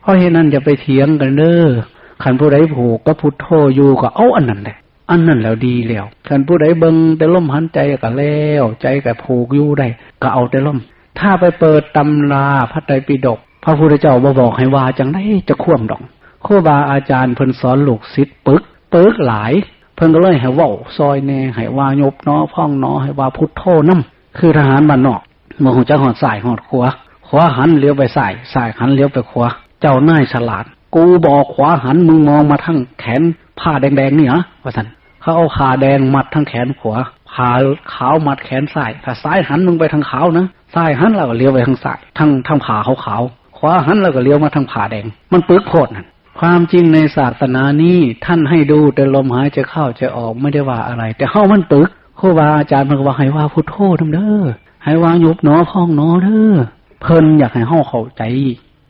เพราะเหตุนั้นอย่าไปเถียงกันเด้อขันผู้ใดผูกก็พุทโธอยู่ก็เอาอันนั้นแหละอันนั้นแล้วดีแล้วขันผู้ใดเบิงแต่ล่มหันใจก็แล้ว ใจก็ผูกอยู่ได้ ก็เอาแต่ล่ม ถ้าไปเปิดตำราพระไตรปิฎกพระพุทธเจ้าบ่บอกให้ว่าจังได้จะคว่ำดอกครูบาอาจารย์เพิ่นสอนลูกศิษย์ปึกปึกหลาย เพิ่นก็เลยให้ว้าซอยแน่ให้ว่ายบเนาะพ่องเนาะให้ว่าพุทโธนํคือทหารบ้านนอกบ่ฮู้จักฮอดซ้ายฮอดขวาขวาหันเลี้ยวไปซ้ายซ้ายหันเลี้ยวไปขวา เจ้านายฉลาด กูบอกขวาหันมึงมองมาทั้งแขนผ้าแดงๆนี่เหรอว่าซั่นเขาเอาขาแดงมัดทั้งแขนขวาขาขาวมัดแขนซ้ายถ้าซ้ายหันมึงไปทางขาวนะซ้ายหันแล้วก็เลี้ยวไปทางซ้ายทางทางขาขาวๆขวาหันแล้วก็เลี้ยวมาทางขาแดง มันปึกโคตรนั่นความจริงในศาสนานี้ท่านให้ดูแต่ลมหายใจเข้าใจออกไม่ได้ว่าอะไร แต่เฮามันปึกครูบาอาจารย์มันก็ว่าให้ว่าพุทโธนำเด้อให้ว่ายุบหนอพองหนอเด้อเพิ่นอยากให้เฮาเข้าใจ